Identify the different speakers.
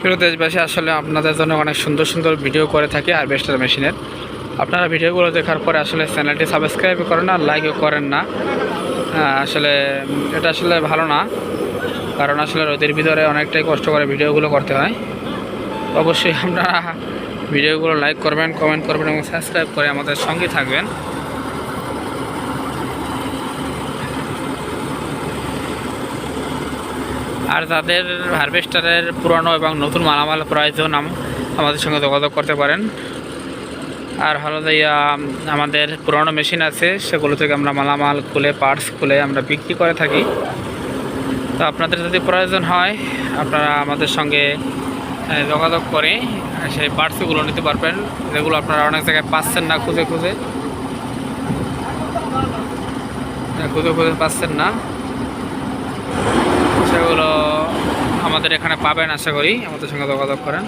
Speaker 1: প্রিয় দেশবাসী, আসলে আপনাদের জন্য অনেক সুন্দর সুন্দর ভিডিও করে থাকি হারভেস্টার মেশিনের আপনারা ভিডিওগুলো দেখার পরে আসলে চ্যানেলটি সাবস্ক্রাইব করেন না লাইকও করেন না। আসলে, এটা আসলে ভালো না, কারণ আসলে রোদের ভিতরে অনেকটাই কষ্ট করে ভিডিওগুলো করতে হয়। অবশ্যই আপনারা ভিডিওগুলো লাইক করবেন কমেন্ট করবেন এবং সাবস্ক্রাইব করে আমাদের সঙ্গে থাকবেন। আর যাদের হারভেস্টারের পুরনো এবং নতুন মালামাল প্রয়োজন আম- আমাদের সঙ্গে যোগাযোগ করতে পারেন। আর হলো আমাদের পুরনো মেশিন আছে, সেগুলো থেকে আমরা মালামাল খুলে পার্টস খুলে আমরা বিক্রি করে থাকি। তো আপনাদের যদি প্রয়োজন হয়, আপনারা আমাদের সঙ্গে যোগাযোগ করে সেই পার্টসগুলো নিতে পারবেন। যেগুলো আপনারা অনেক জায়গায় পাচ্ছেন না, খুঁজে খুঁজে। খুঁজে খুঁজে পাচ্ছেন না। সেগুলো আমাদের এখানে পাবেন আশা করি। আমাদের সঙ্গে যোগাযোগ করেন।